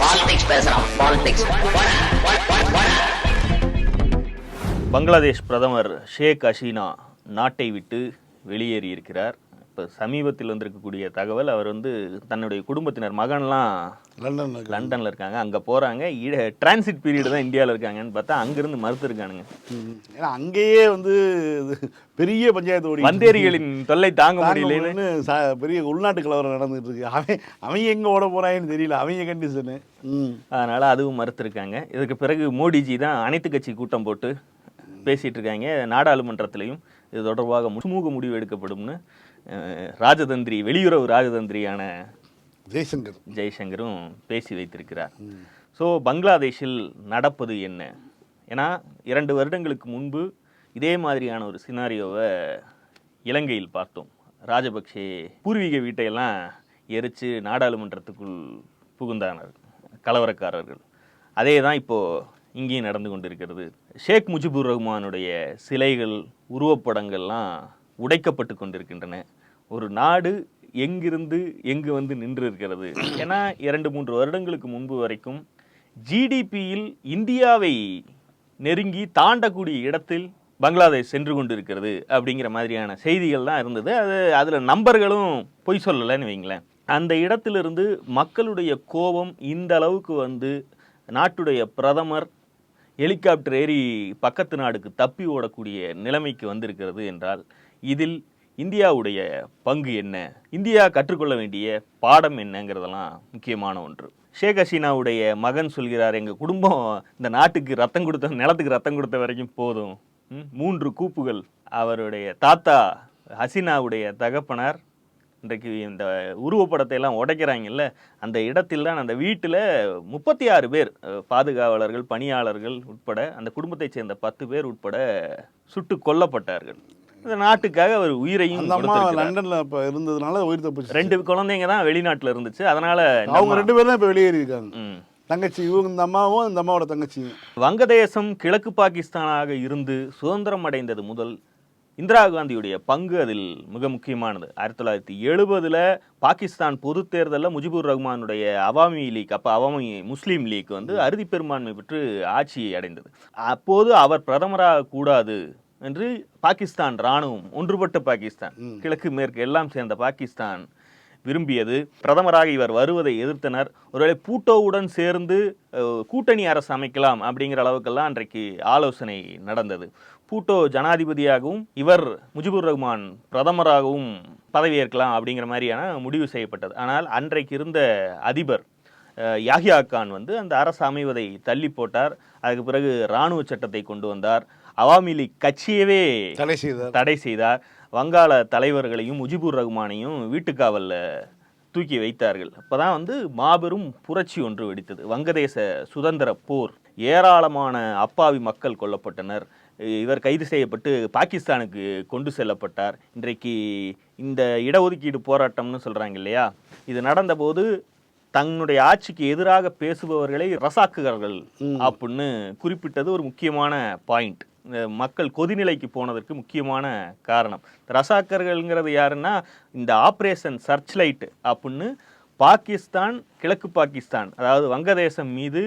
Politics பேசுறான் politics Bangladesh பிரதமர் ஷேக் ஹசீனா நாட்டை விட்டு வெளியேறியிருக்கிறார். இப்போ சமீபத்தில் வந்திருக்கக்கூடிய தகவல் அவர் வந்து தன்னுடைய குடும்பத்தினர் மகன்லாம் லண்டன் லண்டனில் இருக்காங்க. அங்கே போகிறாங்க டிரான்சிட் பீரியட் தான் இந்தியாவில் இருக்காங்கன்னு பார்த்தா அங்கேருந்து மறுத்துருக்கானுங்க. ஏன்னா அங்கேயே வந்து பெரிய பஞ்சாயத்து ஓடி வந்தேரிகளின் தொல்லை தாங்க முடியலன்னு. பெரிய உள்நாட்டு கலவரம் நடந்துட்டு இருக்கு. அவன் அவன் எங்க ஓட போறான்னு தெரியல. அவங்க கண்டிஷனு அதனால் அதுவும் மறுத்திருக்காங்க. இதுக்கு பிறகு மோடிஜி தான் அனைத்து கட்சி கூட்டம் போட்டு பேசிகிட்டு இருக்காங்க. நாடாளுமன்றத்திலையும் இது தொடர்பாக சுமூக முடிவு எடுக்கப்படும்னு. ராஜதந்திரி வெளியுறவு ராஜதந்திரியான ஜெய்சங்கர். ஜெய்சங்கரும் பேசி வைத்திருக்கிறார். ஸோ பங்களாதேஷில் நடப்பது என்ன? ஏன்னா இரண்டு வருடங்களுக்கு முன்பு இதே மாதிரியான ஒரு சினாரியோவை இலங்கையில் பார்த்தோம். ராஜபக்சே பூர்வீக வீட்டையெல்லாம் எரித்து நாடாளுமன்றத்துக்குள் புகுந்தானர் கலவரக்காரர்கள். அதே தான் இப்போது இங்கேயும் நடந்து கொண்டிருக்கிறது. ஷேக் முஜிபுர் ரஹ்மானுடைய சிலைகள் உருவப்படங்கள்லாம் உடைக்கப்பட்டு கொண்டிருக்கின்றன. ஒரு நாடு எங்கிருந்து எங்கு வந்து நின்று இருக்கிறது ஏன்னா இரண்டு மூன்று வருடங்களுக்கு முன்பு வரைக்கும் ஜிடிபியில் இந்தியாவை நெருங்கி தாண்டக்கூடிய இடத்தில் பங்களாதேஷ் சென்று கொண்டிருக்கிறது அப்படிங்கிற மாதிரியான செய்திகள் தான் இருந்தது. அது அதில் நம்பர்களும் பொய் சொல்லலைன்னு வைங்களேன். அந்த இடத்திலிருந்து மக்களுடைய கோபம் இந்த அளவுக்கு வந்து நாட்டுடைய பிரதமர் ஹெலிகாப்டர் ஏறி பக்கத்து நாடுக்கு தப்பி ஓடக்கூடிய நிலைமைக்கு வந்திருக்கிறது என்றால் இதில் இந்தியாவுடைய பங்கு என்ன? இந்தியா கற்றுக்கொள்ள வேண்டிய பாடம் என்னங்கிறதெல்லாம் முக்கியமான ஒன்று. ஷேக் ஹசீனாவுடைய மகன் சொல்கிறார் எங்கள் குடும்பம் இந்த நாட்டுக்கு ரத்தம் கொடுத்த நிலத்துக்கு ரத்தம் கொடுத்த வரைக்கும் போதும். மூன்று கூப்புகள். அவருடைய தாத்தா ஹசீனாவுடைய தகப்பனார் இன்றைக்கு இந்த உருவப்படத்தை எல்லாம் உடைக்கிறாங்கல்ல அந்த இடத்தில் தான் அந்த வீட்டில் முப்பத்தி ஆறு பேர் பாதுகாவலர்கள் பணியாளர்கள் உட்பட அந்த குடும்பத்தைச் சேர்ந்த பத்து பேர் உட்பட சுட்டு கொல்லப்பட்டார்கள். இந்த நாட்டுக்காக அவர் உயிரையும் அந்த அம்மா. லண்டன்ல இப்ப இருந்ததுனால உயிர் தப்பிச்சு ரெண்டு குழந்தைங்க தான் வெளிநாட்டுல இருந்துச்சு. அதனால அவங்க ரெண்டு பேரும் இப்ப வெளியேறி இருக்காங்க. தங்கச்சி இவங்க இந்த அம்மாவும் இந்த அம்மாவோட தங்கச்சியும். வங்கதேசம் கிழக்கு பாகிஸ்தானாக இருந்து சுதந்திரம் அடைந்தது முதல் இந்திரா காந்தியுடைய பங்கு அதில் மிக முக்கியமானது. ஆயிரத்தி தொள்ளாயிரத்தி எழுபதுல பாகிஸ்தான் பொதுத் தேர்தலில் முஜிபுர் ரஹ்மானுடைய அவாமி லீக் அப்போ அவாமி முஸ்லீம் லீக் வந்து அறுதி பெரும்பான்மை பெற்று ஆட்சியை அடைந்தது. அப்போது அவர் பிரதமராக கூடாது என்று பாகிஸ்தான் ராணுவம் ஒன்றுபட்ட பாகிஸ்தான் கிழக்கு மேற்கு எல்லாம் சேர்ந்த பாகிஸ்தான் விரும்பியது. பிரதமராக இவர் வருவதை எதிர்த்தனர். ஒருவேளை பூட்டோவுடன் சேர்ந்து கூட்டணி அரசு அமைக்கலாம் அப்படிங்கிற அளவுக்கெல்லாம் அன்றைக்கு ஆலோசனை நடந்தது. பூட்டோ ஜனாதிபதியாகவும் இவர் முஜிபுர் ரஹ்மான் பிரதமராகவும் பதவியேற்கலாம் அப்படிங்கிற மாதிரியான முடிவு செய்யப்பட்டது. ஆனால் அன்றைக்கு இருந்த அதிபர் யாஹ்யா கான் வந்து அந்த அரசு அமைவதை தள்ளி போட்டார். அதுக்கு பிறகு இராணுவ சட்டத்தை கொண்டு வந்தார். அவாமி லீக் கட்சியவே தடை செய்தார். தடை செய்தார். வங்காள தலைவர்களையும் முஜிபுர் ரஹ்மானையும் வீட்டுக்காவல்ல தூக்கி வைத்தார்கள். அப்பதான் வந்து மாபெரும் புரட்சி ஒன்று வெடித்தது. வங்கதேச சுதந்திர போர். ஏராளமான அப்பாவி மக்கள் கொல்லப்பட்டனர். இவர் கைது செய்யப்பட்டு பாகிஸ்தானுக்கு கொண்டு செல்லப்பட்டார். இன்றைக்கு இந்த இடஒதுக்கீடு போராட்டம்னு சொல்றாங்க இல்லையா? இது நடந்தபோது தன்னுடைய ஆட்சிக்கு எதிராக பேசுபவர்களை ரசாக்குகள் அப்படின்னு குறிப்பிட்டது ஒரு முக்கியமான பாயிண்ட். மக்கள் கொதிநிலைக்கு போனதற்கு முக்கியமான காரணம். ரசாக்கர்கள்ங்கிறது யாருன்னா இந்த ஆப்ரேஷன் சர்ச் லைட் அப்படின்னு பாகிஸ்தான் கிழக்கு பாகிஸ்தான் அதாவது வங்கதேசம் மீது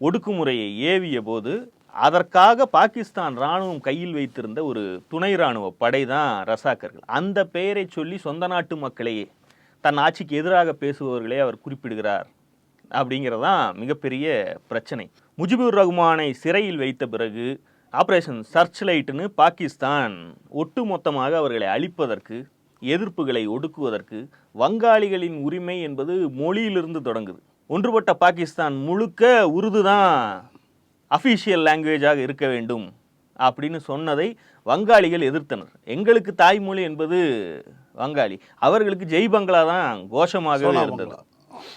ஒடுக்குமுறையை ஏவிய போது அதற்காக பாகிஸ்தான் ராணுவம் கையில் வைத்திருந்த ஒரு துணை இராணுவ படை தான் ரசாக்கர்கள். அந்த பெயரை சொல்லி சொந்த நாட்டு மக்களையே தன் ஆட்சிக்கு எதிராக பேசுபவர்களே அவர் குறிப்பிடுகிறார் அப்படிங்கிறது தான் மிகப்பெரிய பிரச்சனை. முஜிபுர் ரஹ்மானை சிறையில் வைத்த பிறகு ஆபரேஷன் சர்ச் லைட்னு பாகிஸ்தான் ஒட்டுமொத்தமாக அவர்களை அழிப்பதற்கு எதிர்ப்புகளை ஒடுக்குவதற்கு வங்காளிகளின் உரிமை என்பது மொழியிலிருந்து தொடங்குது. ஒன்றுபட்ட பாகிஸ்தான் முழுக்க உருது தான் அஃபீஷியல் லாங்குவேஜாக இருக்க வேண்டும் அப்படின்னு சொன்னதை வங்காளிகள் எதிர்த்தனர். எங்களுக்கு தாய்மொழி என்பது வங்காளி. அவர்களுக்கு ஜெய் பங்களா தான் கோஷமாகவே இருந்தது.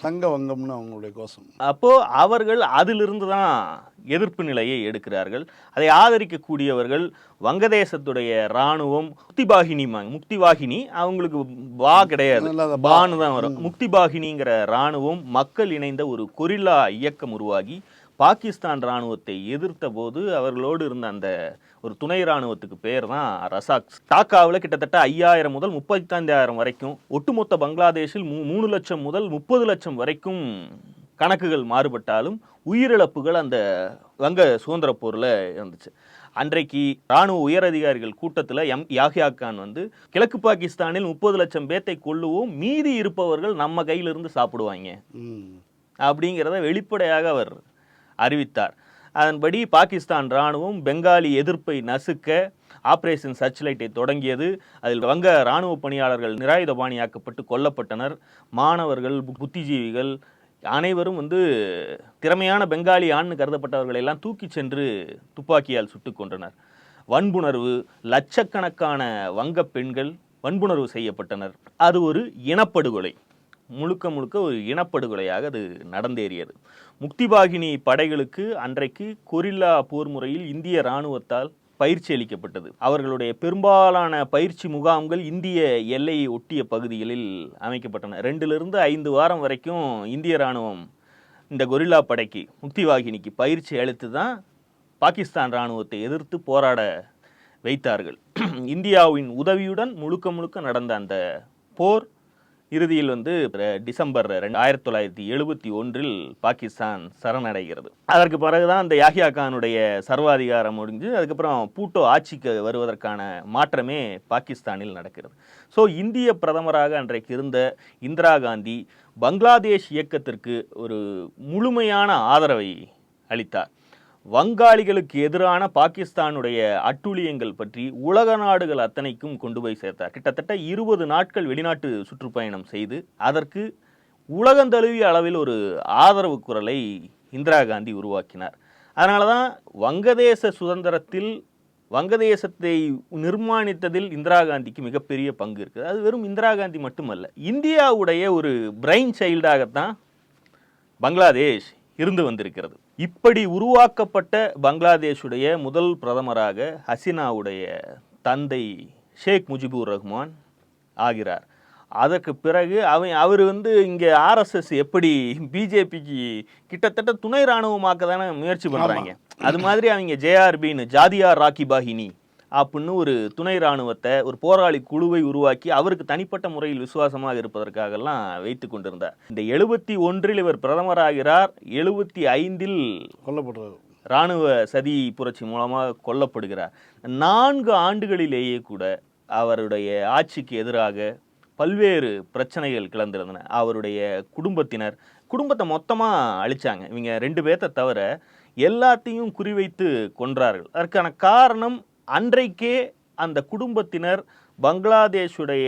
தங்க வங்கம்னு அவங்களுடைய கோஷம். அப்போ அவர்கள் அதிலிருந்து தான் எதிர்ப்பு நிலையை எடுக்கிறார்கள். அதை ஆதரிக்கக்கூடியவர்கள் வங்கதேசத்துடைய இராணுவம் முக்திபாகினி முக்திவாகினி அவங்களுக்கு வா கிடையாது. பான்னு தான் வரும். முக்திபாகினிங்கிற இராணுவம் மக்கள் இணைந்த ஒரு கொரில்லா இயக்கம் உருவாகி பாகிஸ்தான் இராணுவத்தை எதிர்த்த போது அவர்களோடு இருந்த அந்த ஒரு துணை இராணுவத்துக்கு பேர் தான் ரசாக். டாக்காவில் கிட்டத்தட்ட ஐயாயிரம் முதல் முப்பத்தைந்தாயிரம் வரைக்கும் ஒட்டுமொத்த பங்களாதேஷில் மூ மூணு லட்சம் முதல் முப்பது லட்சம் வரைக்கும் கணக்குகள் மாறுபட்டாலும் உயிரிழப்புகள் அந்த வங்க சுதந்திர போரில் இருந்துச்சு. அன்றைக்கு ராணுவ உயரதிகாரிகள் கூட்டத்தில் எம் யாஹ்யா கான் வந்து கிழக்கு பாகிஸ்தானில் முப்பது லட்சம் பேத்தை கொல்லுவோம் மீதி இருப்பவர்கள் நம்ம கையிலிருந்து சாப்பிடுவாங்க. அப்படிங்கிறத வெளிப்படையாக அவர் அறிவித்தார். அதன்படி பாகிஸ்தான் ராணுவம் பெங்காலி எதிர்ப்பை நசுக்க ஆப்ரேஷன் சர்ச்லைட்டை தொடங்கியது. அதில் வங்க இராணுவ பணியாளர்கள் நிராயுதபாணியாக்கப்பட்டு கொல்லப்பட்டனர். மாணவர்கள் பு- புத்திஜீவிகள் அனைவரும் வந்து திறமையான பெங்காலி ஆண்னு கருதப்பட்டவர்களை எல்லாம் தூக்கி சென்று துப்பாக்கியால் சுட்டு கொன்றனர். வன்புணர்வு லட்சக்கணக்கான வங்க பெண்கள் வன்புணர்வு செய்யப்பட்டனர். அது ஒரு இனப்படுகொலை. முழுக்க முழுக்க ஒரு இனப்படுகொலையாக அது நடந்தேறியது. முக்திபாகினி படைகளுக்கு அன்றைக்கு கொரில்லா போர் முறையில் இந்திய இராணுவத்தால் பயிற்சி அளிக்கப்பட்டது. அவர்களுடைய பெரும்பாலான பயிற்சி முகாம்கள் இந்திய எல்லையை ஒட்டிய பகுதிகளில் அமைக்கப்பட்டன. ரெண்டிலிருந்து ஐந்து வாரம் வரைக்கும் இந்திய இராணுவம் இந்த கொரில்லா படைக்கு முக்திவாகினிக்கு பயிற்சி அளித்து தான் பாகிஸ்தான் இராணுவத்தை எதிர்த்து போராட வைத்தார்கள். இந்தியாவின் உதவியுடன் முழுக்க முழுக்க நடந்த அந்த போர் இறுதியில் வந்து டிசம்பர் ரெண்டு ஆயிரத்தி தொள்ளாயிரத்தி எழுபத்தி ஒன்றில் பாகிஸ்தான் சரணடைகிறது. அதற்கு பிறகுதான் அந்த யாஹியா கானுடைய சர்வாதிகாரம் முடிஞ்சு அதுக்கப்புறம் பூட்டோ ஆட்சிக்கு வருவதற்கான மாற்றமே பாகிஸ்தானில் நடக்கிறது. ஸோ இந்திய பிரதமராக அன்றைக்கு இருந்த இந்திரா காந்தி பங்களாதேஷ் இயக்கத்திற்கு ஒரு முழுமையான ஆதரவை அளித்தார். வங்காளிகளுக்கு எதிரான பாகிஸ்தானுடைய அட்டூழியங்கள் பற்றி உலக நாடுகள் அத்தனைக்கும் கொண்டு போய் சேர்த்தார். கிட்டத்தட்ட இருபது நாட்கள் வெளிநாட்டு சுற்றுப்பயணம் செய்து அதற்கு உலகந்தழுவிய அளவில் ஒரு ஆதரவு குரலை இந்திரா காந்தி உருவாக்கினார். அதனால தான் வங்கதேச சுதந்திரத்தில் வங்கதேசத்தை நிர்மாணித்ததில் இந்திரா காந்திக்கு மிகப்பெரிய பங்கு இருக்குது. அது வெறும் இந்திரா காந்தி மட்டுமல்ல இந்தியாவுடைய ஒரு பிரைன் சைல்டாகத்தான் பங்களாதேஷ் இருந்து வந்திருக்கிறது. இப்படி உருவாக்கப்பட்ட பங்களாதேஷுடைய முதல் பிரதமராக ஹசினாவுடைய தந்தை ஷேக் முஜிபுர் ரஹ்மான் ஆகிறார். அதற்கு பிறகு அவன் அவர் வந்து இங்கே ஆர்எஸ்எஸ் எப்படி பிஜேபிக்கு கிட்டத்தட்ட துணை ராணுவமாக்க தானே முயற்சி பண்ணுறாங்க அது மாதிரி அவங்க ஜேஆர்பின்னு ஜாதியா ராக்கி பாஹினி அப்படின்னு ஒரு துணை ராணுவத்தை ஒரு போராளி குழுவை உருவாக்கி அவருக்கு தனிப்பட்ட முறையில் விசுவாசமாக இருப்பதற்காகலாம் வைத்து கொண்டிருந்தார். இந்த எழுபத்தி ஒன்றில் இவர் பிரதமராகிறார். எழுபத்தி ஐந்தில் கொல்லப்படுறது இராணுவ சதி புரட்சி மூலமாக கொல்லப்படுகிறார். நான்கு ஆண்டுகளிலேயே கூட அவருடைய ஆட்சிக்கு எதிராக பல்வேறு பிரச்சனைகள் கிளந்திருந்தன. அவருடைய குடும்பத்தினர் குடும்பத்தை மொத்தமாக அழிச்சாங்க. இவங்க ரெண்டு பேர்த்த தவிர எல்லாத்தையும் குறிவைத்து கொன்றார்கள். அதற்கான காரணம் அன்றைக்கே அந்த குடும்பத்தினர் பங்களாதேஷுடைய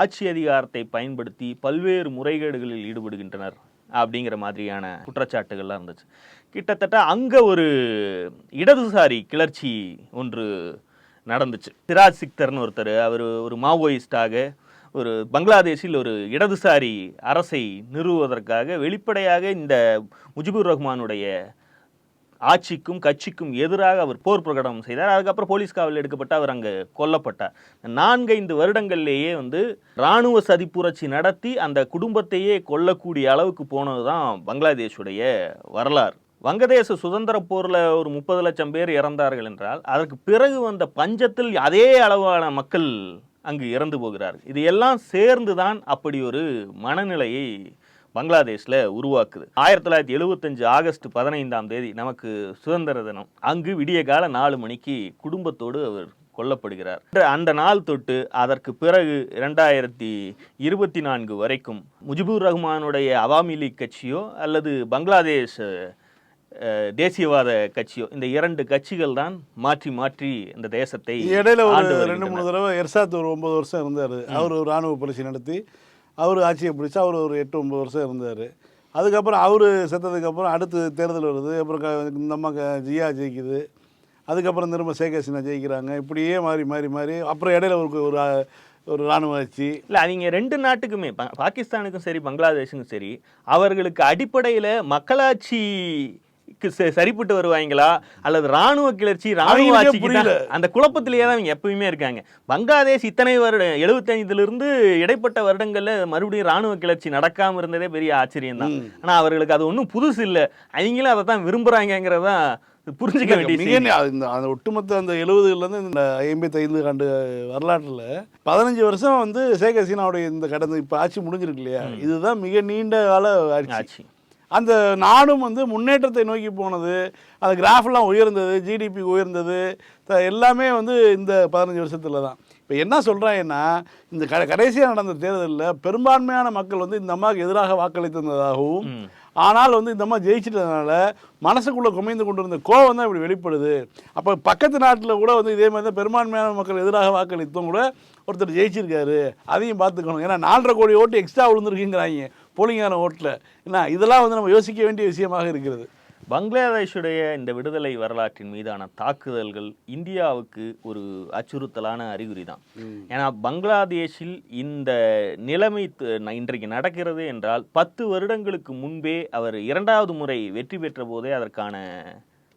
ஆட்சி அதிகாரத்தை பயன்படுத்தி பல்வேறு முறைகேடுகளில் ஈடுபடுகின்றனர் அப்படிங்கிற மாதிரியான குற்றச்சாட்டுகள்லாம் இருந்துச்சு. கிட்டத்தட்ட அங்கே ஒரு இடதுசாரி கிளர்ச்சி ஒன்று நடந்துச்சு. சிராஜ் சிக்தர்னு ஒருத்தர் அவர் ஒரு மாவோயிஸ்டாக ஒரு பங்களாதேஷில் ஒரு இடதுசாரி அரசை நிறுவுவதற்காக வெளிப்படையாக இந்த முஜிபுர் ரஹ்மானுடைய ஆட்சிக்கும் கட்சிக்கும் எதிராக அவர் போர் பிரகடனம் செய்தார். அதுக்கப்புறம் போலீஸ் காவலில் எடுக்கப்பட்டு அவர் அங்கே கொல்லப்பட்டார். நான்கைந்து வருடங்கள்லேயே வந்து இராணுவ சதி புரட்சி நடத்தி அந்த குடும்பத்தையே கொல்லக்கூடிய அளவுக்கு போனது தான் பங்களாதேஷுடைய வரலாறு. வங்கதேச சுதந்திர போரில் ஒரு முப்பது லட்சம் பேர் இறந்தார்கள் என்றால் அதற்கு பிறகு வந்த பஞ்சத்தில் அதே அளவான மக்கள் அங்கு இறந்து போகிறார்கள். இது எல்லாம் சேர்ந்து தான் அப்படி ஒரு மனநிலையை பங்களாதேஷில் உருவாக்குது. ஆயிரத்தி தொள்ளாயிரத்தி எழுபத்தஞ்சு ஆகஸ்ட் பதினைந்தாம் தேதி நமக்கு சுதந்திர தினம். அங்கு விடிய கால நாலு மணிக்கு குடும்பத்தோடு அவர் கொல்லப்படுகிறார். அந்த நாள் தொட்டு அதற்கு பிறகு இரண்டாயிரத்தி இருபத்தி நான்கு வரைக்கும் முஜிபுர் ரஹ்மானுடைய அவாமி லீக் கட்சியோ அல்லது பங்களாதேஷ் தேசியவாத கட்சியோ இந்த இரண்டு கட்சிகள் தான் மாற்றி மாற்றி இந்த தேசத்தை இடையில ஒரு. ரெண்டு மூணு தடவை எர்சாத் ஒரு ஒன்பது வருஷம் இருந்தார். அவர் ஒரு ராணுவ புரட்சி நடத்தி. அவர் ஆட்சியை பிடிச்சி அவர் ஒரு எட்டு ஒம்பது வருஷம் இருந்தார். அதுக்கப்புறம் அவர் செத்ததுக்கப்புறம் அடுத்து தேர்தல் வருது. அப்புறம் க- இந்த க- ஜியா ஜெயிக்குது. அதுக்கப்புறம் திரும்ப ஷேக் ஜெயிக்கிறாங்க. இப்படியே மாறி மாறி மாறி. அப்புறம் இடையில ஒரு ஒரு ஒரு ராணுவ ஆட்சி. இல்லை அவங்க ரெண்டு நாட்டுக்குமே பாகிஸ்தானுக்கும் சரி பங்களாதேஷுக்கும் சரி அவர்களுக்கு அடிப்படையில் மக்களாட்சி சரிப்பட்டு வருவாங்களா? அல்லது ராணுவ கிளர்ச்சி ராணுவ. அந்த குழப்பத்திலேயே தான் அவங்க எப்பவுமே இருக்காங்க. பங்களாதேஷ் இத்தனை வருடம் எழுபத்தைந்துல இருந்து இடைப்பட்ட வருடங்கள்ல மறுபடியும் ராணுவ கிளர்ச்சி நடக்காம இருந்ததே பெரிய ஆச்சரியம் தான். ஆனா அவர்களுக்கு அது ஒன்றும் புதுசு இல்ல. அவங்களும் அதை தான் விரும்புறாங்கிறதா புரிஞ்சுக்க வேண்டிய அந்த ஒட்டுமொத்த அந்த எழுபதுலேருந்து இந்த ஐம்பத்தைந்து ஆண்டு வரலாற்றில் பதினஞ்சு வருஷம் வந்து ஷேக் ஹசீனாவுடைய இந்த கடந்த இப்போ ஆட்சி முடிஞ்சிருக்கு இல்லையா? இதுதான் மிக நீண்ட கால ஆட்சி. அந்த நாடும் வந்து முன்னேற்றத்தை நோக்கி போனது அந்த கிராஃப்லாம் உயர்ந்தது ஜிடிபி உயர்ந்தது எல்லாமே வந்து இந்த பதினஞ்சு வருஷத்தில் தான். இப்போ என்ன சொல்கிறாங்கன்னா இந்த க கடைசியாக நடந்த தேர்தலில் பெரும்பான்மையான மக்கள் வந்து இந்த அம்மாவுக்கு எதிராக வாக்களித்திருந்ததாகவும் ஆனால் வந்து இந்த அம்மா ஜெயிச்சிட்டதுனால மனசுக்குள்ளே குமைந்து கொண்டு இருந்த கோவம் தான் இப்படி வெளிப்படுது. அப்போ பக்கத்து நாட்டில் கூட வந்து இதே மாதிரி தான் பெரும்பான்மையான மக்கள் எதிராக வாக்களித்தும் கூட ஒருத்தர் ஜெயிச்சிருக்காரு அதையும் பார்த்துக்கணும். ஏன்னா நாலரை கோடி ஓட்டு எக்ஸ்ட்ரா விழுந்துருக்குங்கிறாங்க போலிங்கான ஓட்டில். என்ன இதெல்லாம் வந்து நம்ம யோசிக்க வேண்டிய விஷயமாக இருக்கிறது. பங்களாதேஷுடைய இந்த விடுதலை வரலாற்றின் மீதான தாக்குதல்கள் இந்தியாவுக்கு ஒரு அச்சுறுத்தலான அறிகுறி தான் ஏன்னா பங்களாதேஷில் இந்த நிலைமை இன்றைக்கு நடக்கிறது என்றால் பத்து வருடங்களுக்கு முன்பே அவர் இரண்டாவது முறை வெற்றி பெற்ற போதே அதற்கான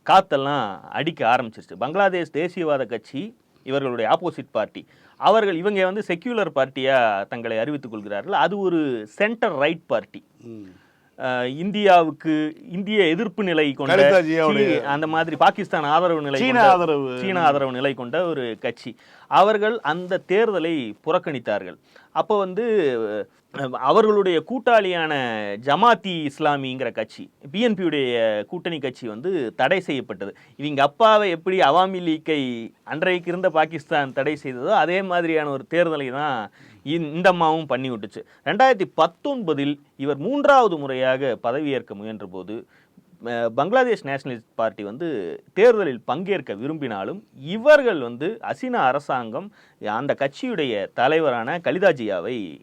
காத்தெல்லாம் அடிக்க ஆரம்பிச்சிருச்சு. பங்களாதேஷ் தேசியவாத கட்சி இவர்களுடைய ஆப்போசிட் பார்ட்டி அவர்கள் இவங்க வந்து செக்யூலர் பார்ட்டியாக தங்களை அறிவித்துக் கொள்கிறார்கள். அது ஒரு சென்டர் ரைட் பார்ட்டி இந்தியாவுக்கு இந்திய எதிர்ப்பு நிலை கொண்ட அந்த மாதிரி பாகிஸ்தான் ஆதரவு நிலை சீன ஆதரவு. சீன ஆதரவு நிலை கொண்ட ஒரு கட்சி. அவர்கள் அந்த தேர்தலை புறக்கணித்தார்கள். அப்போ வந்து அவர்களுடைய கூட்டாளியான ஜமாத்தி இஸ்லாமிங்கிற கட்சி பிஎன்பியுடைய கூட்டணி கட்சி வந்து தடை செய்யப்பட்டது. இவங்க அப்பாவை எப்படி அவாமி லீக்கை அன்றைக்கு இருந்த பாகிஸ்தான் தடை செய்ததோ அதே மாதிரியான ஒரு தேர்தலை தான் இந்த- அம்மாவும் பண்ணி விட்டுச்சு ரெண்டாயிரத்தி பத்தொன்பதில் இவர் மூன்றாவது முறையாக பதவியேற்க முயன்றபோது பங்களாதேஷ் நேஷனலிஸ்ட் பார்ட்டி வந்து தேர்தலில் பங்கேற்க விரும்பினாலும் இவர்கள் வந்து அசினா அரசாங்கம் அந்த கட்சியுடைய தலைவரான கலிதா ஜியாவை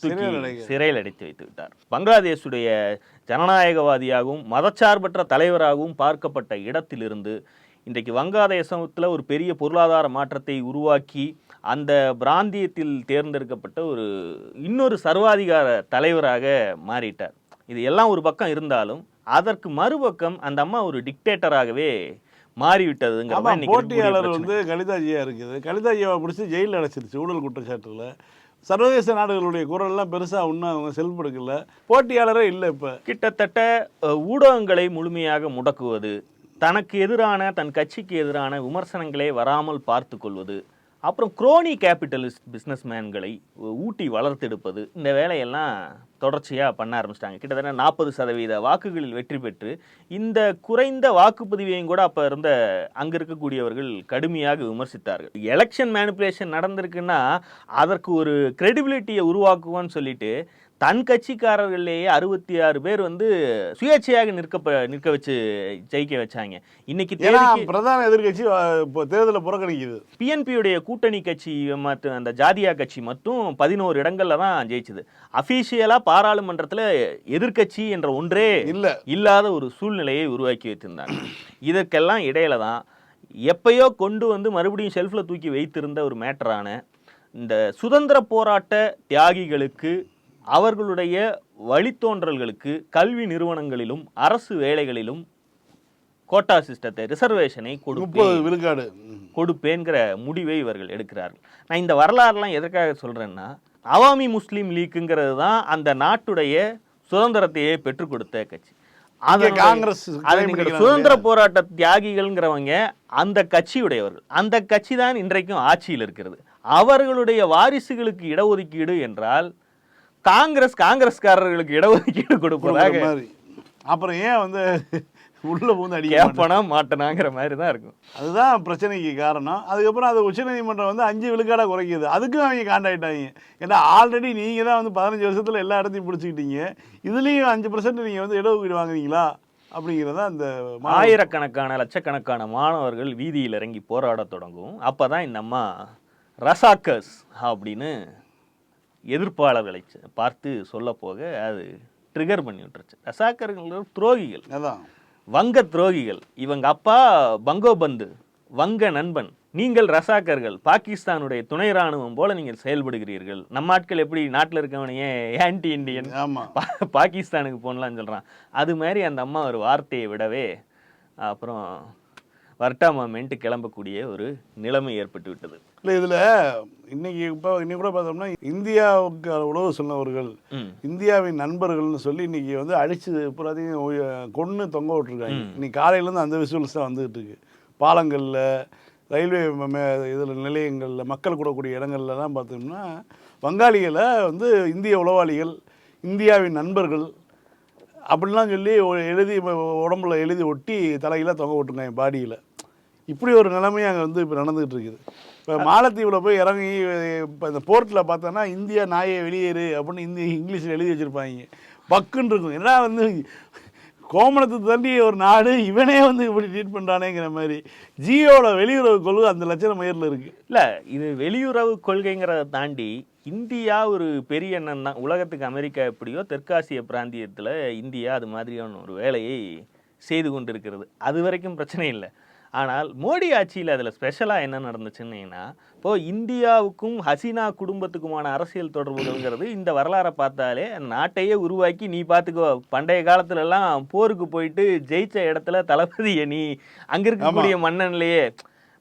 தூக்கி சிறையில் அடைக்க- சிறையில் அடைத்து வைத்து விட்டார். பங்களாதேஷுடைய ஜனநாயகவாதியாகவும் மதச்சார்பற்ற தலைவராகவும் பார்க்கப்பட்ட இடத்திலிருந்து இன்றைக்கு வங்காதேசத்தில் ஒரு பெரிய பொருளாதார மாற்றத்தை உருவாக்கி அந்த பிராந்தியத்தில் தேர்ந்தெடுக்கப்பட்ட ஒரு இன்னொரு சர்வாதிகார தலைவராக மாறிட்டார். இது எல்லாம் ஒரு பக்கம் இருந்தாலும் அதற்கு மறுபக்கம் அந்த அம்மா ஒரு டிக்டேட்டராகவே மாறிவிட்டதுங்கிற போட்டியாளர். வந்து கலிதாஜியா இருக்குது. கலிதாஜியாவை பிடிச்சி ஜெயிலில் அடைச்சிருச்சு ஊழல் குற்றச்சாட்டுல. சர்வதேச நாடுகளுடைய குரல்லாம் பெருசா இன்னும் அவங்க செல்படுக்கல. போட்டியாளரே இல்லை இப்போ. கிட்டத்தட்ட ஊடகங்களை முழுமையாக முடக்குவது தனக்கு எதிரான தன் கட்சிக்கு எதிரான விமர்சனங்களே வராமல் பார்த்து கொள்வது அப்புறம் குரோனி கேபிட்டலிஸ்ட் பிஸ்னஸ்மேன்களை ஊட்டி வளர்த்தெடுப்பது இந்த வேலையெல்லாம் தொடர்ச்சியாக பண்ண ஆரம்பிச்சிட்டாங்க. கிட்டத்தட்ட நாற்பது சதவீத வாக்குகளில் வெற்றி பெற்று இந்த குறைந்த வாக்குப்பதிவையும் கூட அப்போ இருந்த அங்கே இருக்கக்கூடியவர்கள் கடுமையாக விமர்சித்தார்கள். எலெக்ஷன் மேனிப்புலேஷன் நடந்திருக்குன்னா அதற்கு ஒரு கிரெடிபிலிட்டியை உருவாக்குவோன்னு சொல்லிட்டு தன் கட்சிக்காரர்கள்லேயே அறுபத்தி ஆறு பேர் வந்து சுயேட்சையாக நிற்க நிற்க வச்சு ஜெயிக்க வச்சாங்க. இன்னைக்கு பிரதான எதிர்க்கட்சி அஹ், இப்போ தேர்தலை புறக்கணிக்குது. பிஎன்பியுடைய கூட்டணி கட்சி மற்றும் அந்த ஜாதியா கட்சி மட்டும் பதினோரு இடங்கள்ல தான் ஜெயிச்சது. அஃபீஷியலா பாராளுமன்றத்துல எதிர்க்கட்சி என்ற ஒன்றே இல்ல. இல்லாத ஒரு சூழ்நிலையை உருவாக்கி வைத்திருந்தாங்க. இதற்கெல்லாம் இடையில தான் எப்பயோ கொண்டு வந்து மறுபடியும் ஷெல்ஃப்ல தூக்கி வைத்திருந்த ஒரு மேட்டரான இந்த சுதந்திர போராட்ட தியாகிகளுக்கு அவர்களுடைய வழித்தோன்றல்களுக்கு கல்வி நிறுவனங்களிலும் அரசு வேலைகளிலும் கோட்டா சிஸ்டத்தை ரிசர்வேஷனை கொடுப்பேன். விழுக்காடு. கொடுப்பேங்கிற முடிவை இவர்கள் எடுக்கிறார்கள். நான் இந்த வரலாறுலாம் எதற்காக சொல்றேன்னா அவாமி முஸ்லீம் லீக்குங்கிறது தான் அந்த நாட்டுடைய சுதந்திரத்தையே பெற்றுக் கொடுத்த கட்சி. காங்கிரஸ் அது பண்ணிக்கிறாங்க. சுதந்திர போராட்ட தியாகிகள்ங்கிறவங்க அந்த கட்சியுடையவர்கள் அந்த கட்சி தான் இன்றைக்கும் ஆட்சியில் இருக்கிறது. அவர்களுடைய வாரிசுகளுக்கு இடஒதுக்கீடு என்றால் காங்கிரஸ் காங்கிரஸ்காரர்களுக்கு இடஒதுக்கீடு கொடுப்பதாக அப்புறம் ஏன் வந்து உள்ள பூந்து மாட்டாங்க? கேப்பனா மாட்டனாங்கிற மாதிரி தான் இருக்கும். அதுதான் பிரச்சனைக்கு காரணம். அதுக்கப்புறம் அது உச்சநீதிமன்றம் வந்து அஞ்சு விழுக்காடாக குறைக்குது. அதுக்கும் அவங்க காண்டாயிட்டாங்க. ஏன்னா ஆல்ரெடி நீங்கள் தான் வந்து பதினஞ்சு வருஷத்தில் எல்லா இடத்தையும் பிடிச்சிக்கிட்டீங்க. இதுலேயும் அஞ்சு பர்சன்ட் நீங்கள் வந்து இடஒதுக்கீடு வாங்குறீங்களா? அப்படிங்கிறத அந்த ஆயிரக்கணக்கான லட்சக்கணக்கான மாணவர்கள் வீதியில் இறங்கி போராடத் தொடங்கும். அப்போ தான் இந்த அம்மா ரசாக்கர்ஸ் அப்படின்னு எதிர்ப்பாளர்களை பார்த்து சொல்ல போக அது ட்ரிகர் பண்ணி விட்டுருச்சு. ரசாக்கர்கள் துரோகிகள். அதான். வங்க துரோகிகள். இவங்க அப்பா பங்கோபந்து வங்க நண்பன் நீங்கள் ரசாக்கர்கள் பாகிஸ்தானுடைய துணை ராணுவம் போல நீங்கள் செயல்படுகிறீர்கள். நம்ம ஆட்கள் எப்படி நாட்டில் இருக்கவனையே ஆன்டி இண்டியன் பாகிஸ்தானுக்கு போனலாம்னு சொல்கிறான் அது மாதிரி அந்த அம்மா ஒரு வார்த்தையை விடவே அப்புறம் வர்ட்டாமாமென்ட்டு கிளம்பக்கூடிய ஒரு நிலைமை ஏற்பட்டு விட்டது இல்லை இதில் இன்னைக்கு இப்போ இன்னைக்கு கூட பார்த்தோம்னா இந்தியாவுக்கு உழவு சொன்னவர்கள் இந்தியாவின் நண்பர்கள்னு சொல்லி இன்னைக்கு வந்து அடிச்சு புறாதையும் கொன்று தொங்க விட்டுருக்காங்க. இன்னைக்கு காலையிலேருந்து அந்த விஷுவல்ஸ் தான் வந்துகிட்டு இருக்கு. பாலங்களில் ரயில்வே இதில் நிலையங்களில் மக்கள் கூடக்கூடிய இடங்கள்லாம் பார்த்தோம்னா வங்காளிகளை வந்து இந்திய உளவாளிகள் இந்தியாவின் நண்பர்கள் அப்படிலாம் சொல்லி எழுதி உடம்புல எழுதி ஒட்டி தலையில தொங்க விட்டுருக்காங்க பாடியில். இப்படி ஒரு நிலைமை அங்கே வந்து இப்போ நடந்துகிட்டு இருக்குது. இப்போ மாலத்தீவில் போய் இறங்கி இப்போ இந்த போர்ட்டில் பார்த்தோன்னா இந்தியா நாயை வெளியேறு அப்படின்னு இந்தி இங்கிலீஷில் எழுதி வச்சுருப்பாங்க. பக்குன்னு இருக்கும். ஏன்னா வந்து கோமணத்தை தாண்டி ஒரு நாடு இவனே வந்து இப்படி ட்ரீட் பண்ணுறானேங்கிற மாதிரி. ஜியோட வெளியுறவு கொள்கை அந்த லட்சணம் மயிரில் இருக்குது இல்ல இது வெளியுறவு கொள்கைங்கிறத தாண்டி இந்தியா ஒரு பெரிய எண்ணம் தான் உலகத்துக்கு அமெரிக்கா எப்படியோ தெற்காசிய பிராந்தியத்துல இந்தியா அது மாதிரியான ஒரு வேலையை செய்து கொண்டிருக்கிறது. அது வரைக்கும் பிரச்சனை இல்லை. ஆனால் மோடி ஆட்சியில் அதில் ஸ்பெஷலாக என்ன நடந்துச்சுன்னா இப்போ இந்தியாவுக்கும் ஹசீனா குடும்பத்துக்குமான அரசியல் தொடர்புகள்ங்கிறது இந்த வரலாறை பார்த்தாலே நாட்டையே உருவாக்கி நீ பார்த்துக்கோ பண்டைய காலத்துல எல்லாம் போருக்கு போயிட்டு ஜெயிச்ச இடத்துல தளபதியை நீ அங்க இருக்கக்கூடிய மன்னன்லயே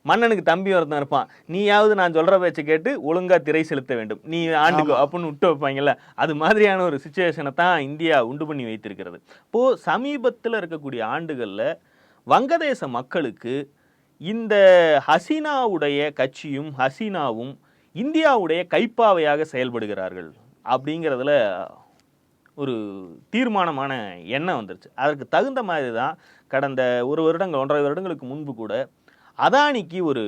மன்னனுக்கு தம்பி ஒருத்தன் இருப்பான். நீயாவது நான் சொல்ற பேச்சை கேட்டு ஒழுங்கா திரை செலுத்த வேண்டும். நீ ஆண்டுக்கோ அப்படின்னு விட்டு வைப்பாங்கல்ல? அது மாதிரியான ஒரு சுச்சுவேஷனை தான் இந்தியா உண்டு பண்ணி வைத்திருக்கிறது. இப்போ சமீபத்தில் இருக்கக்கூடிய ஆண்டுகள்ல வங்கதேச மக்களுக்கு இந்த ஹசீனாவுடைய கட்சியும் ஹசீனாவும் இந்தியாவுடைய கைப்பாவையாக செயல்படுகிறார்கள் அப்படிங்கிறதுல ஒரு தீர்மானமான எண்ணம் வந்துருச்சு. அதற்கு தகுந்த மாதிரி தான் கடந்த ஒரு வருடங்கள் ஒன்றரை வருடங்களுக்கு முன்பு கூட அதானிக்கு ஒரு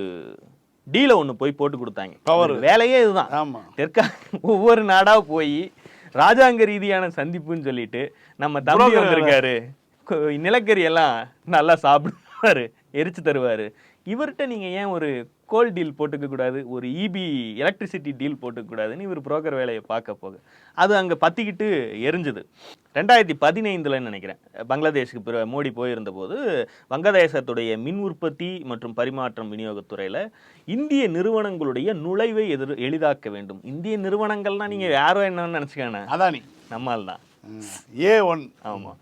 டீலை ஒன்று போய் போட்டு கொடுத்தாங்க. ஒரு வேலையே இதுதான். ஆமாம் தெற்கா ஒவ்வொரு நாடா போய் ராஜாங்க ரீதியான சந்திப்புன்னு சொல்லிட்டு நம்ம தம்பி வந்திருக்காரு. நிலக்கரி எல்லாம் நல்லா சாப்பிடுவாரு எரிச்சு தருவாரு. இவர்கிட்ட நீங்க ஏன் ஒரு கோல் டீல் போட்டுக்க கூடாது? ஒரு இபி எலக்ட்ரிசிட்டி டீல் போட்டுக்க கூடாதுன்னு இவர் புரோக்கர் வேலையை பார்க்க போக. அது அங்க பத்திக்கிட்டு எரிஞ்சுது. ரெண்டாயிரத்தி பதினைந்துலன்னு நினைக்கிறேன்? பங்களாதேஷுக்கு பிற மோடி போயிருந்த போது வங்கதேசத்துடைய மின் உற்பத்தி மற்றும் பரிமாற்றம் விநியோகத்துறையில இந்திய நிறுவனங்களுடைய நுழைவை எதிர் எளிதாக்க வேண்டும். இந்திய நிறுவனங்கள்னா நீங்க யாரோ என்னன்னு நினைச்சுக்கானே அதானி. நம்மால் தான் ஏ ஒன். ஆமா.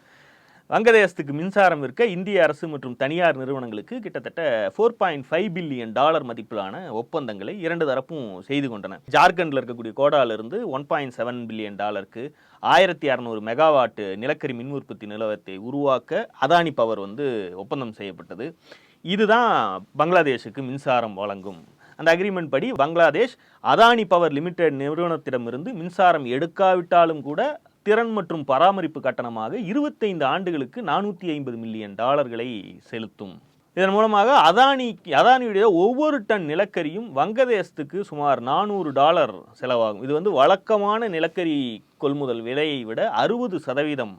வங்கதேசத்துக்கு மின்சாரம் விற்க இந்திய அரசு மற்றும் தனியார் நிறுவனங்களுக்கு கிட்டத்தட்ட four point five billion dollar மதிப்பிலான ஒப்பந்தங்களை இரண்டு தரப்பும் செய்து கொண்டன. ஜார்க்கண்டில் இருக்கக்கூடிய கோடாலிருந்து ஒன் பாயிண்ட் செவன் பில்லியன் டாலருக்கு ஆயிரத்தி அறநூறு மெகாவாட்டு நிலக்கரி மின் உற்பத்தி நிலவரத்தை உருவாக்க அதானி பவர் வந்து ஒப்பந்தம் செய்யப்பட்டது. இதுதான் பங்களாதேஷுக்கு மின்சாரம் வழங்கும். அந்த அக்ரிமெண்ட் படி பங்களாதேஷ் அதானி பவர் லிமிடெட் நிறுவனத்திடமிருந்து மின்சாரம் எடுக்காவிட்டாலும் கூட திறன் மற்றும் பராமரிப்பு கட்டணமாக இருபத்தைந்து ஆண்டுகளுக்கு நானூற்றி ஐம்பது மில்லியன் டாலர்களை செலுத்தும். இதன் மூலமாக அதானி அதானியுடைய ஒவ்வொரு டன் நிலக்கரியும் வங்கதேசத்துக்கு சுமார் நானூறு டாலர் செலவாகும். இது வந்து வழக்கமான நிலக்கரி கொள்முதல் விலையை விட அறுபது சதவீதம்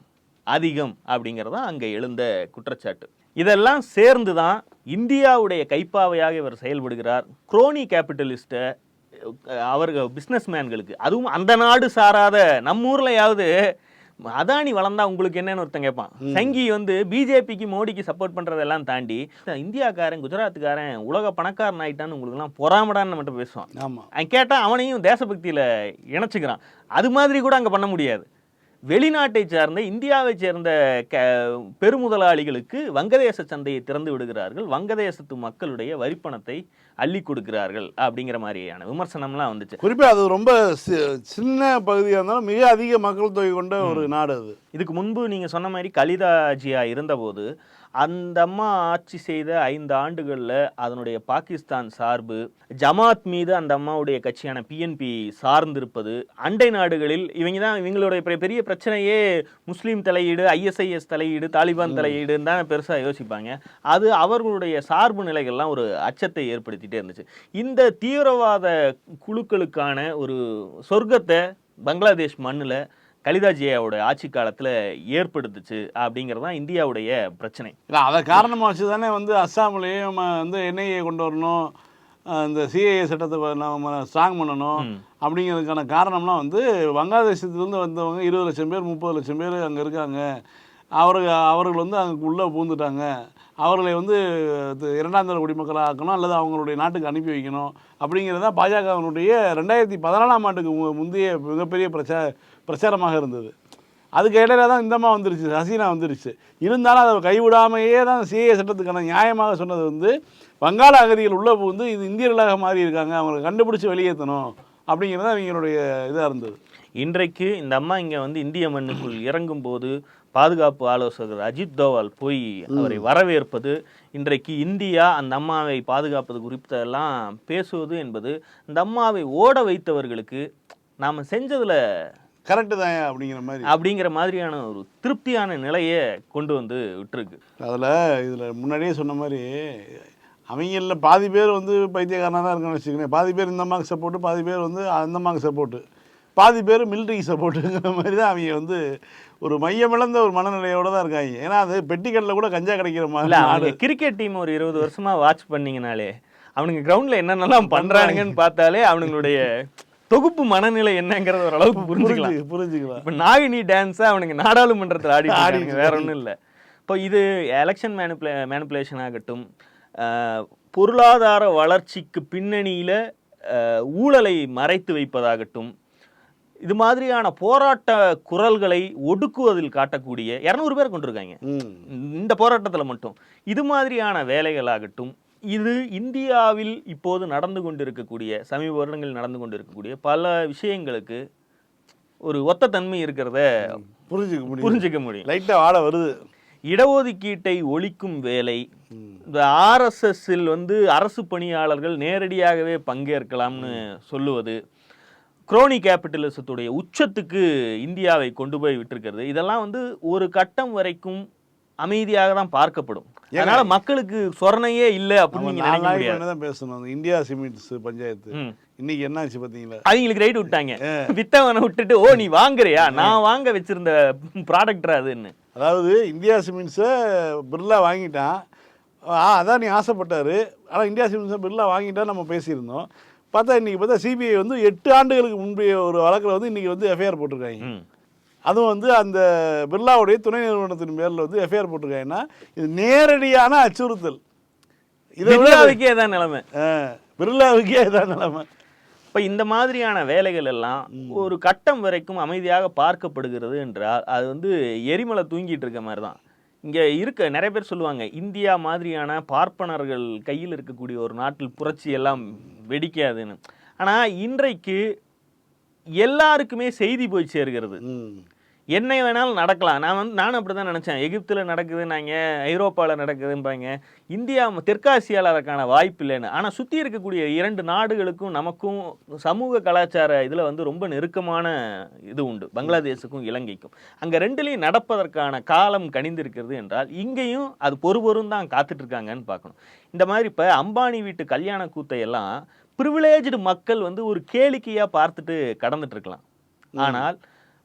அதிகம் அப்படிங்கிறது தான் அங்கே எழுந்த குற்றச்சாட்டு. இதெல்லாம் சேர்ந்து தான் இந்தியாவுடைய கைப்பாவையாக இவர் செயல்படுகிறார். குரோனி கேபிட்டலிஸ்ட்டை அவர்கள் பிஸ்னஸ்மேன்களுக்கு அதுவும் அந்த நாடு சாராத நம்ம ஊர்லயாவது அதானி வளர்ந்தா உங்களுக்கு என்னன்னு ஒருத்தன் கேட்பான் சங்கி வந்து பிஜேபிக்கு மோடிக்கு சப்போர்ட் பண்றதெல்லாம் தாண்டி இந்தியாக்காரன் குஜராத்துக்காரன் உலக பணக்காரன் ஆயிட்டான்னு உங்களுக்கு எல்லாம் பொறாமடான்னு மட்டும் பேசுவான். அவன் கேட்டா அவனையும் தேசபக்தியில இணைச்சுக்கிறான். அது மாதிரி கூட அங்க பண்ண முடியாது. வெளிநாட்டை சார்ந்த இந்தியாவை சேர்ந்த க பெருமுதலாளிகளுக்கு வங்கதேச சந்தையை திறந்து விடுகிறார்கள். வங்கதேசத்து மக்களுடைய வரிப்பணத்தை அள்ளி கொடுக்கிறார்கள் அப்படிங்கிற மாதிரியான விமர்சனம்லாம் வந்துச்சு. குறிப்பாக அது ரொம்ப சின்ன பகுதியாக இருந்தாலும் மிக அதிக மக்கள் தொகை கொண்ட ஒரு நாடு அது. இதுக்கு முன்பு நீங்க சொன்ன மாதிரி கலிதா ஜியா இருந்தபோது அந்த அம்மா ஆட்சி செய்த ஐந்து ஆண்டுகள்ல அதனுடைய பாகிஸ்தான் சார்பு ஜமாத் மீது அந்த அம்மாவுடைய கட்சியான பிஎன்பி சார்ந்திருப்பது அண்டை நாடுகளில் இவங்க தான் இவங்களுடைய பெரிய- பிரச்சனையே முஸ்லீம் தலையீடு ஐஎஸ்ஐஎஸ் தலையீடு தாலிபான் தலையீடுன்னு தான் பெருசா யோசிப்பாங்க. அது அவர்களுடைய சார்பு நிலைகள்லாம் ஒரு அச்சத்தை ஏற்படுத்திட்டே இருந்துச்சு. இந்த தீவிரவாத குழுக்களுக்கான ஒரு சொர்க்கத்தை பங்களாதேஷ் மண்ணுல கலிதா ஜியாவோட ஆட்சி காலத்துல ஏற்படுத்துச்சு அப்படிங்கிறது தான் இந்தியாவுடைய பிரச்சனை. இல்லை அதை காரணமாக வச்சு தானே வந்து அஸ்ஸாம்லேயே நம்ம வந்து என்ஐஏ கொண்டு வரணும் இந்த சிஏஏ சட்டத்தை நம்ம ஸ்ட்ராங் பண்ணணும் அப்படிங்கிறதுக்கான காரணம்லாம் வந்து வங்காளதேசத்துலேருந்து வந்தவங்க இருபது லட்சம் பேர் முப்பது லட்சம் பேர் அங்கே இருக்காங்க. அவர்கள் அவர்கள் வந்து அங்கே உள்ளே பூந்துட்டாங்க அவர்களை வந்து இரண்டாம் தர குடிமக்களாக ஆக்கணும் அல்லது அவங்களுடைய நாட்டுக்கு அனுப்பி வைக்கணும் அப்படிங்கிறது தான் பாஜகவினுடைய ரெண்டாயிரத்தி பதினாலாம் ஆண்டுக்கு முந்தைய மிகப்பெரிய பிரச்சா பிரச்சாரமாக இருந்தது. அதுக்கு இடையில தான் இந்தம்மா வந்துருச்சு ஹசீனா வந்துருச்சு. இருந்தாலும் அதை கைவிடாமையே தான் சிஏ சட்டத்துக்கான நியாயமாக சொன்னது வந்து வங்காள அகதிகள் உள்ளே புகுந்து இது இந்தியர்களாக மாறி இருக்காங்க அவங்களை கண்டுபிடிச்சி வெளியேற்றணும் அப்படிங்கிறது தான் இதாக இருந்தது. இன்றைக்கு இந்த அம்மா இங்கே வந்து இந்திய மண்ணுக்குள் இறங்கும் போது பாதுகாப்பு ஆலோசகர் அஜித் தோவால் போய் அவரை வரவேற்பது இன்றைக்கு இந்தியா அந்த அம்மாவை பாதுகாப்பது குறித்தெல்லாம் பேசுவது என்பது அந்த அம்மாவை ஓட வைத்தவர்களுக்கு நாம செஞ்சதுல கரெக்டு தான் அப்படிங்கிற மாதிரி. அப்படிங்கிற மாதிரியான ஒரு திருப்தியான நிலையை கொண்டு வந்து விட்டுருக்கு. அதில் இதில் முன்னாடியே சொன்ன மாதிரி அவங்களில் பாதி பேர் வந்து பைத்தியக்காரனாக தான் இருக்கான்னு வச்சுக்கோங்க பாதி பேர் இந்த அம்மாவுக்கு சப்போர்ட்டு பாதி பேர் வந்து அந்த அம்மாவுக்கு சப்போர்ட்டு பாதி பேர் மிலிட்ரிக்கு சப்போர்ட்டுங்கிற மாதிரி தான் அவங்க வந்து ஒரு மையமிழந்த ஒரு மனநிலையோட தான் இருக்காங்க. ஏன்னா அது பெட்டிக்கல்ல கூட கஞ்சா கிடைக்கிற மாதிரி கிரிக்கெட் டீம் ஒரு இருபது வருஷமா வாட்ச் பண்ணீங்கனாலே அவனுங்க கிரவுண்ட்ல என்னென்னலாம் பண்றானுங்கன்னு பார்த்தாலே அவனுங்களுடைய தொகுப்பு மனநிலை என்னங்கிறத ஒரு அளவுக்கு புரிஞ்சுக்கலாம். புரிஞ்சு புரிஞ்சுக்கலாம். இப்ப நாகினி டான்ஸை அவனுங்க நாடாளுமன்றத்தில் ஆடி இருக்கானுங்க, வேற ஒண்ணும் இல்ல இப்போ இது எலெக்ஷன் மேனிப்புலே மேனிப்புலேஷன் ஆகட்டும் பொருளாதார வளர்ச்சிக்கு பின்னணியில ஊழலை மறைத்து வைப்பதாகட்டும் இது மாதிரியான போராட்ட குரல்களை ஒடுக்குவதில் காட்டக்கூடிய இரநூறு பேர் கொண்டிருக்காங்க. இந்த போராட்டத்தில் மட்டும். இது மாதிரியான வேலைகளாகட்டும் இது இந்தியாவில் இப்போது நடந்து கொண்டிருக்கக்கூடிய சமீப வருடங்களில் நடந்து கொண்டிருக்கக்கூடிய பல விஷயங்களுக்கு ஒரு ஒத்த தன்மை இருக்கிறத புரிஞ்சுக்க முடியும் புரிஞ்சுக்க முடியும். லைட்டாக வாட வருது. இடஒதுக்கீட்டை ஒழிக்கும் வேலை இந்த ஆர்எஸ்எஸ்ஸில் வந்து அரசு பணியாளர்கள் நேரடியாகவே பங்கேற்கலாம்னு சொல்லுவது குரோனி கேபிட்டலிசத்துடைய உச்சத்துக்கு இந்தியாவை கொண்டு போய் விட்டிருக்கிறது. இதெல்லாம் வந்து ஒரு கட்டம் வரைக்கும் அமைதியாக தான் பார்க்கப்படும். அதனால மக்களுக்கு சொரணையே இல்லை அப்படின்னு பேசணும்? India cements panchayat. இன்னைக்கு என்னாச்சு பார்த்தீங்களா? அவங்களுக்கு ரைட் விட்டாங்க. வித்தவனை விட்டுட்டு ஓ நீ வாங்குறியா? நான் வாங்க வச்சிருந்த ப்ராடக்டா அதுன்னு. அதாவது இந்தியா சிமெண்ட்ஸை பிர்லா வாங்கிட்டான். அதான் நீ ஆசைப்பட்டாரு. ஆனால் இந்தியா சிமெண்ட்ஸை பிர்லா வாங்கிட்டா நம்ம பேசியிருந்தோம். பார்த்தா இன்றைக்கி பார்த்தா சிபிஐ வந்து எட்டு ஆண்டுகளுக்கு முன்பே ஒரு வழக்கில் வந்து இன்றைக்கி வந்து எஃப்ஐஆர் போட்டிருக்காங்க. அதுவும் வந்து அந்த பிர்லாவுடைய துணை நிறுவனத்தின் பேரில் வந்து எஃப்ஐஆர் போட்டிருக்காங்கன்னா இது நேரடியான அச்சுறுத்தல். இதை விட தான் நிலைமை. பிர்லாவுக்கே இதான் நிலைமை. இப்ப இந்த மாதிரியான வேலைகள் எல்லாம் ஒரு கட்டம் வரைக்கும் அமைதியாக பார்க்கப்படுகிறது என்றால் அது வந்து எரிமலை தூங்கிட்டு இருக்க மாதிரி தான் இங்கே இருக்க நிறைய பேர் சொல்லுவாங்க இந்தியா மாதிரியான பார்ப்பனர்கள் கையில் இருக்கக்கூடிய ஒரு நாட்டில் புரட்சி எல்லாம் வெடிக்காதுன்னு. ஆனால் இன்றைக்கு எல்லாருக்குமே செய்தி போய் சேர்கிறது. என்ன வேணாலும் நடக்கலாம். நான் வந்து நானும் அப்படி தான் நினச்சேன். எகிப்தில் நடக்குதுன்னாங்க ஐரோப்பாவில் நடக்குதும்பாங்க. இந்தியா தெற்காசியாவில் அதற்கான வாய்ப்பு இல்லைன்னு. ஆனால் சுற்றி இருக்கக்கூடிய இரண்டு நாடுகளுக்கும் நமக்கும் சமூக கலாச்சார இதில் வந்து ரொம்ப நெருக்கமான இது உண்டு. பங்களாதேஷுக்கும் இலங்கைக்கும். அங்கே ரெண்டுலேயும் நடப்பதற்கான காலம் கனிந்திருக்கிறது என்றால் இங்கேயும் அது பொறுபொரும் தான் காத்துட்டு இருக்காங்கன்னு பார்க்கணும். இந்த மாதிரி இப்போ அம்பானி வீட்டு கல்யாண கூத்தையெல்லாம் ப்ரிவிலேஜ்டு மக்கள் வந்து ஒரு கேளிக்கையாக பார்த்துட்டு கடந்துட்டு இருக்கலாம் ஆனால்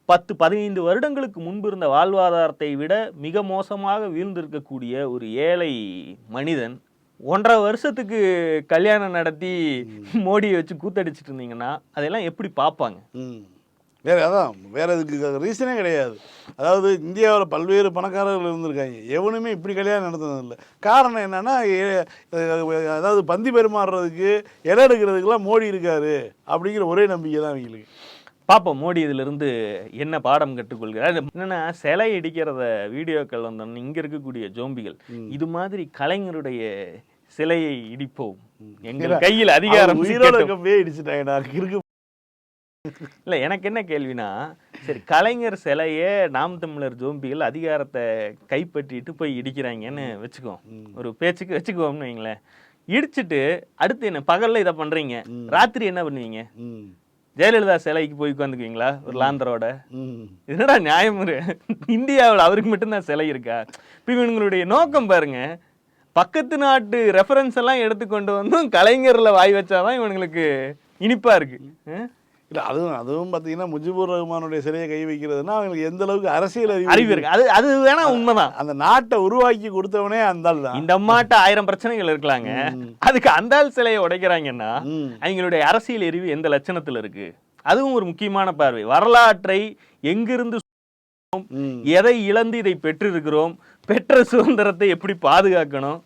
பத்து பதினைந்து வருடங்களுக்கு முன்பு இருந்த வாழ்வாதாரத்தை விட மிக மோசமாக வீழ்ந்திருக்கக்கூடிய ஒரு ஏழை மனிதன் ஒன்றரை வருஷத்துக்கு கல்யாணம் நடத்தி மோடியை வச்சு கூத்தடிச்சிட்டு இருந்தீங்கன்னா அதெல்லாம் எப்படி பார்ப்பாங்க? வேற அதான் வேற இதுக்கு ரீசனே கிடையாது. அதாவது இந்தியாவில் பல்வேறு பணக்காரர்கள் இருந்திருக்காங்க. எவனுமே இப்படி கல்யாணம் நடத்தினதில்லை. காரணம் என்னன்னா அதாவது பந்தி பரிமாறுறதுக்கு இடம் எடுக்கிறதுக்கெல்லாம் மோடி இருக்காரு அப்படிங்கிற ஒரே நம்பிக்கை தான் அவங்களுக்கு பார்ப்போம் மோடி இதிலிருந்து என்ன பாடம் கற்றுக்கொள்கிறார்? என்னன்னா சிலை இடிக்கிறத வீடியோக்கள் வந்தோன்னு இங்க இருக்கக்கூடிய ஜோம்பிகள் இது மாதிரி கலைஞருடைய சிலையை இடிப்போம். எங்கள் கையில் அதிகாரம் இருக்கு இல்ல எனக்கு என்ன கேள்வினா சரி கலைஞர் சிலையே நாம் தமிழர் ஜோம்பிகள் அதிகாரத்தை கைப்பற்றிட்டு போய் இடிக்கிறாங்கன்னு வச்சுக்கோ. ஒரு பேச்சுக்கு வச்சுக்குவோம்னு வைங்களேன். இடிச்சிட்டு அடுத்து என்ன பகல்ல இதை பண்றீங்க. ராத்திரி என்ன பண்ணுவீங்க? ஜெயலலிதா சிலைக்கு போய் உட்காந்துக்குவீங்களா? ஒரு லாந்தரோட. என்னடா நியாயம் இந்தியாவில் அவருக்கு மட்டும்தான் சிலை இருக்கா? இப்போ இவங்களுடைய நோக்கம் பாருங்க. பக்கத்து நாட்டு ரெஃபரன்ஸ் எல்லாம் எடுத்துக்கொண்டு வந்தும் கலைஞர்ல வாய் வச்சாதான் இவனுங்களுக்கு இனிப்பா இருக்கு? இல்லை அதுவும் அதுவும் பார்த்தீங்கன்னா முஜிபுர் ரஹ்மானுடைய சிலையை கை வைக்கிறதுனா அவங்களுக்கு எந்த அளவுக்கு அரசியல் அறிவு அறிவு இருக்கு. அது அது வேணா உண்மைதான். அந்த நாட்டை உருவாக்கி கொடுத்தவனே அந்த ஆள் தான். இந்த அம்மாட்ட ஆயிரம் பிரச்சனைகள் இருக்கலாங்க. அதுக்கு அந்த ஆள் சிலையை உடைக்கிறாங்கன்னா. அவங்களுடைய அரசியல் எரிவு எந்த லட்சணத்துல இருக்கு? அதுவும் ஒரு முக்கியமான பார்வை. வரலாற்றை எங்கிருந்து எதை இழந்து இதை பெற்றிருக்கிறோம்? பெற்ற சுதந்திரத்தை எப்படி பாதுகாக்கணும்?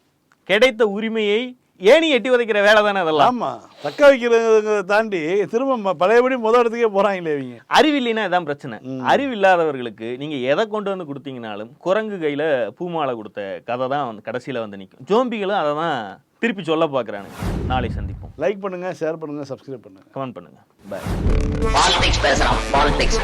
கிடைத்த உரிமையை ஏணி எட்டி உதைக்கிற வேலை தானே அதெல்லாம்? ஆமா. தக்க வைக்கிறத தாண்டி திரும்ப பழையபடி முதல் இடத்துக்கே போறாங்களே இவங்க. அறிவில்லைன்னா இதான் பிரச்சனை. அறிவு இல்லாதவர்களுக்கு நீங்க எதை கொண்டு வந்து கொடுத்தீங்கனாலும் குரங்கு கையில பூமாலை கொடுத்த கதை தான் வந்து கடைசியில வந்து நிற்கும் ஜோம்பிகளும் அதை தான் திருப்பி சொல்ல பார்க்குறானுங்க நாளை சந்திப்போம். லைக் பண்ணுங்க ஷேர் பண்ணுங்க சப்ஸ்கிரைப் பண்ணுங்க. கமெண்ட் பண்ணுங்க. பாய் பாலிடிக்ஸ் பேசுறான் பாலிடிக்ஸ்